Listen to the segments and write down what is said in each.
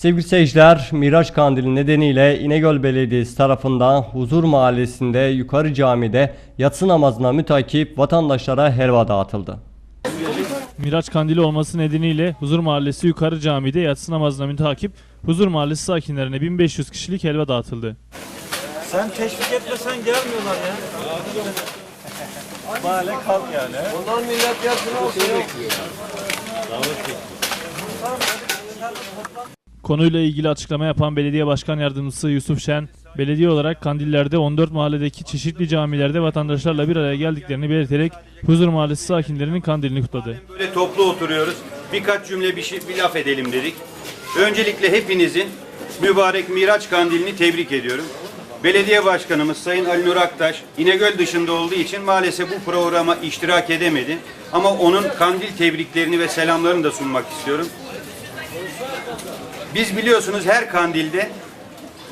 Sevgili seyirciler, Miraç Kandili nedeniyle İnegöl Belediyesi tarafından Huzur Mahallesi'nde Yukarı Cami'de yatsı namazına mütakip vatandaşlara helva dağıtıldı. Miraç kandili olması nedeniyle Huzur Mahallesi Yukarı Camii'de yatsı namazına mütakip Huzur Mahallesi sakinlerine 1500 kişilik helva dağıtıldı. Sen teşvik etmesen gelmiyorlar ya. Mahalle kalk yani. Ondan millet yatsın olsun yok. Konuyla ilgili açıklama yapan Belediye Başkan Yardımcısı Yusuf Şen, belediye olarak Kandiller'de 14 mahalledeki çeşitli camilerde vatandaşlarla bir araya geldiklerini belirterek Huzur Mahallesi sakinlerinin kandilini kutladı. Böyle toplu oturuyoruz. Birkaç cümle bir, şey, bir laf edelim dedik. Öncelikle hepinizin mübarek Miraç Kandilini tebrik ediyorum. Belediye Başkanımız Sayın Ali Nur Aktaş İnegöl dışında olduğu için maalesef bu programa iştirak edemedi. Ama onun kandil tebriklerini ve selamlarını da sunmak istiyorum. Biz biliyorsunuz her kandilde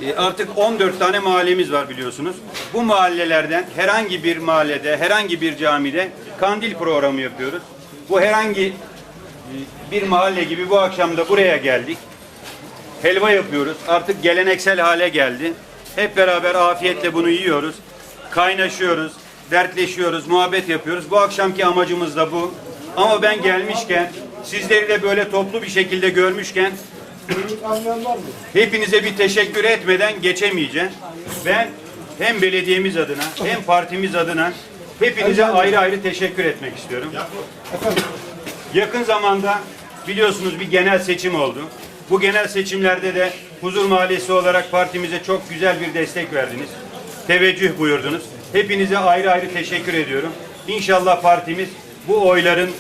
e, artık 14 tane mahallemiz var biliyorsunuz. Bu mahallelerden herhangi bir mahallede, herhangi bir camide kandil programı yapıyoruz. Bu herhangi e, bir mahalle gibi bu akşam da buraya geldik. Helva yapıyoruz. Artık geleneksel hale geldi. Hep beraber afiyetle bunu yiyoruz. Kaynaşıyoruz, dertleşiyoruz, muhabbet yapıyoruz. Bu akşamki amacımız da bu. Ama ben gelmişken, sizleri de böyle toplu bir şekilde görmüşken Hepinize bir teşekkür etmeden geçemeyeceğim. Ben hem belediyemiz adına hem partimiz adına hepinize ayrı ayrı teşekkür etmek istiyorum. Yakın zamanda biliyorsunuz bir genel seçim oldu. Bu genel seçimlerde de Huzur Mahallesi olarak partimize çok güzel bir destek verdiniz. Teveccüh buyurdunuz. Hepinize ayrı ayrı teşekkür ediyorum. İnşallah partimiz bu oyların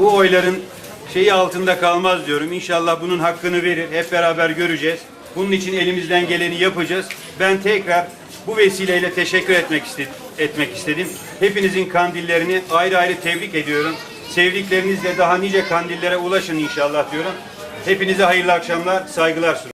bu oyların şeyi altında kalmaz diyorum. İnşallah bunun hakkını verir. Hep beraber göreceğiz. Bunun için elimizden geleni yapacağız. Ben tekrar bu vesileyle teşekkür etmek istedim. Etmek istedim. Hepinizin kandillerini ayrı ayrı tebrik ediyorum. Sevdiklerinizle daha nice kandillere ulaşın inşallah diyorum. Hepinize hayırlı akşamlar, saygılar sunuyorum.